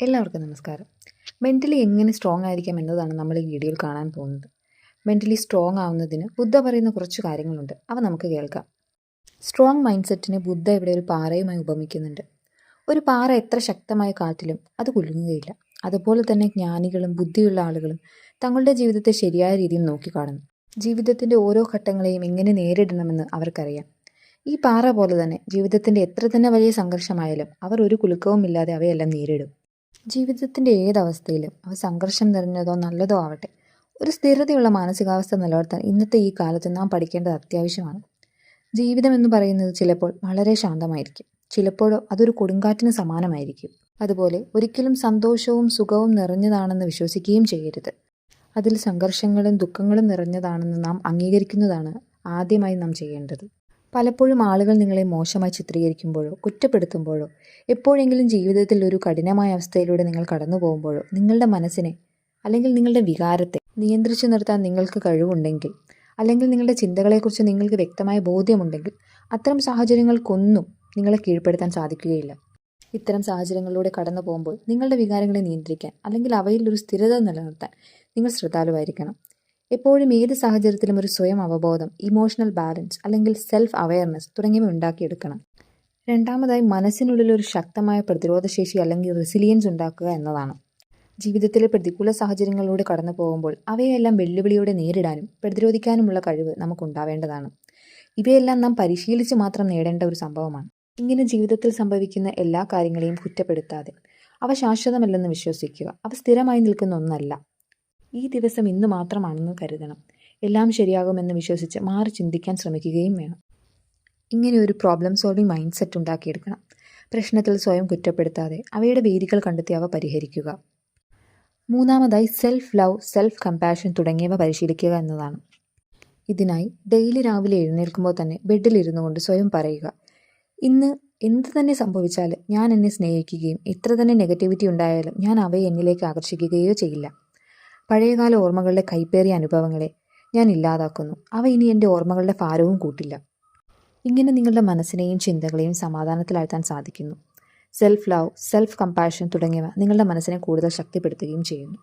എല്ലാവർക്കും നമസ്കാരം. മെന്റലി എങ്ങനെ സ്ട്രോങ് ആയിരിക്കാം എന്നതാണ് നമ്മൾ ഈ വീഡിയോയിൽ കാണാൻ പോകുന്നത്. മെന്റലി സ്ട്രോങ് ആവുന്നതിന് ബുദ്ധ പറയുന്ന കുറച്ച് കാര്യങ്ങളുണ്ട്. അവ നമുക്ക് കേൾക്കാം. സ്ട്രോങ് മൈൻഡ് സെറ്റിനെ ബുദ്ധ ഇവിടെ ഒരു പാറയുമായി ഉപമിക്കുന്നുണ്ട്. ഒരു പാറ എത്ര ശക്തമായ കാറ്റിലും അത് കുലുങ്ങുകയില്ല. അതുപോലെ തന്നെ ജ്ഞാനികളും ബുദ്ധിയുള്ള ആളുകളും തങ്ങളുടെ ജീവിതത്തെ ശരിയായ രീതിയിൽ നോക്കിക്കാണുന്നു. ജീവിതത്തിന്റെ ഓരോ ഘട്ടങ്ങളെയും എങ്ങനെ നേരിടണമെന്ന് അവർക്കറിയാം. ഈ പാറ പോലെ തന്നെ ജീവിതത്തിന്റെ എത്ര തന്നെ വലിയ സംഘർഷമായാലും അവർ ഒരു കുലുക്കവുമില്ലാതെ അവയെല്ലാം നേരിടും. ജീവിതത്തിന്റെ ഏതവസ്ഥയിലും അവ സംഘർഷം നിറഞ്ഞതോ നല്ലതോ ആവട്ടെ ഒരു സ്ഥിരതയുള്ള മാനസികാവസ്ഥ നിലനിർത്താൻ ഇന്നത്തെ ഈ കാലത്ത് നാം പഠിക്കേണ്ടത് അത്യാവശ്യമാണ്. ജീവിതം എന്ന് പറയുന്നത് ചിലപ്പോൾ വളരെ ശാന്തമായിരിക്കും. ചിലപ്പോഴോ അതൊരു കൊടുങ്കാറ്റിന് സമാനമായിരിക്കും. അതുപോലെ ഒരിക്കലും സന്തോഷവും സുഖവും നിറഞ്ഞതാണെന്ന് വിശ്വസിക്കുകയും ചെയ്യരുത്. അതിൽ സംഘർഷങ്ങളും ദുഃഖങ്ങളും നിറഞ്ഞതാണെന്ന് നാം അംഗീകരിക്കുന്നതാണ് ആദ്യമായി നാം ചെയ്യേണ്ടത്. പലപ്പോഴും ആളുകൾ നിങ്ങളെ മോശമായി ചിത്രീകരിക്കുമ്പോഴോ കുറ്റപ്പെടുത്തുമ്പോഴോ എപ്പോഴെങ്കിലും ജീവിതത്തിൽ ഒരു കഠിനമായ അവസ്ഥയിലൂടെ നിങ്ങൾ കടന്നു പോകുമ്പോഴോ നിങ്ങളുടെ മനസ്സിനെ അല്ലെങ്കിൽ നിങ്ങളുടെ വികാരത്തെ നിയന്ത്രിച്ചു നിർത്താൻ നിങ്ങൾക്ക് കഴിവുണ്ടെങ്കിൽ അല്ലെങ്കിൽ നിങ്ങളുടെ ചിന്തകളെക്കുറിച്ച് നിങ്ങൾക്ക് വ്യക്തമായ ബോധ്യമുണ്ടെങ്കിൽ അത്തരം സാഹചര്യങ്ങൾക്കൊന്നും നിങ്ങളെ കീഴ്പ്പെടുത്താൻ സാധിക്കുകയില്ല. ഇത്തരം സാഹചര്യങ്ങളിലൂടെ കടന്നു പോകുമ്പോൾ നിങ്ങളുടെ വികാരങ്ങളെ നിയന്ത്രിക്കാൻ അല്ലെങ്കിൽ അവയിൽ ഒരു സ്ഥിരത നിലനിർത്താൻ നിങ്ങൾ ശ്രദ്ധാലുവായിരിക്കണം. എപ്പോഴും ഏത് സാഹചര്യത്തിലും ഒരു സ്വയം അവബോധം ഇമോഷണൽ ബാലൻസ് അല്ലെങ്കിൽ സെൽഫ് അവയർനെസ് തുടങ്ങിയവ ഉണ്ടാക്കിയെടുക്കണം. രണ്ടാമതായി മനസ്സിനുള്ളിൽ ഒരു ശക്തമായ പ്രതിരോധശേഷി അല്ലെങ്കിൽ റെസിലിയൻസ് ഉണ്ടാക്കുക എന്നതാണ്. ജീവിതത്തിലെ പ്രതികൂല സാഹചര്യങ്ങളിലൂടെ കടന്നു പോകുമ്പോൾ അവയെല്ലാം വെല്ലുവിളിയോടെ നേരിടാനും പ്രതിരോധിക്കാനുമുള്ള കഴിവ് നമുക്കുണ്ടാവേണ്ടതാണ്. ഇവയെല്ലാം നാം പരിശീലിച്ച് മാത്രം നേടേണ്ട ഒരു സംഭവമാണ്. ഇങ്ങനെ ജീവിതത്തിൽ സംഭവിക്കുന്ന എല്ലാ കാര്യങ്ങളെയും കുറ്റപ്പെടുത്താതെ അവ ശാശ്വതമല്ലെന്ന് വിശ്വസിക്കുക അവ സ്ഥിരമായി നിൽക്കുന്ന ഒന്നല്ല. ഈ ദിവസം ഇന്ന് മാത്രമാണെന്ന് കരുതണം. എല്ലാം ശരിയാകുമെന്ന് വിശ്വസിച്ച് മാറി ചിന്തിക്കാൻ ശ്രമിക്കുകയും വേണം. ഇങ്ങനെ ഒരു പ്രോബ്ലം സോൾവിംഗ് മൈൻഡ് സെറ്റ് ഉണ്ടാക്കിയെടുക്കണം. പ്രശ്നത്തിൽ സ്വയം കുറ്റപ്പെടുത്താതെ അവയുടെ വേദികൾ കണ്ടെത്തി അവ പരിഹരിക്കുക. മൂന്നാമതായി സെൽഫ് ലവ് സെൽഫ് കമ്പാഷൻ തുടങ്ങിയവ പരിശീലിക്കുക എന്നതാണ്. ഇതിനായി ഡെയിലി രാവിലെ എഴുന്നേൽക്കുമ്പോൾ തന്നെ ബെഡിലിരുന്നു കൊണ്ട് സ്വയം പറയുക. ഇന്ന് എന്ത് തന്നെ സംഭവിച്ചാലും ഞാൻ എന്നെ സ്നേഹിക്കുകയും എത്ര തന്നെ നെഗറ്റിവിറ്റി ഉണ്ടായാലും ഞാൻ അവയെ എന്നിലേക്ക് ആകർഷിക്കുകയോ ചെയ്യില്ല. പഴയകാല ഓർമ്മകളുടെ കൈപ്പേറിയ അനുഭവങ്ങളെ ഞാൻ ഇല്ലാതാക്കുന്നു. അവ ഇനി എന്റെ ഓർമ്മകളുടെ ഭാരവും കൂട്ടില്ല. ഇങ്ങനെ നിങ്ങളുടെ മനസ്സിനെയും ചിന്തകളെയും സമാധാനത്തിലാഴ്ത്താൻ സാധിക്കുന്നു. സെൽഫ് ലവ് സെൽഫ് കമ്പാഷൻ തുടങ്ങിയവ നിങ്ങളുടെ മനസ്സിനെ കൂടുതൽ ശക്തിപ്പെടുത്തുകയും ചെയ്യുന്നു.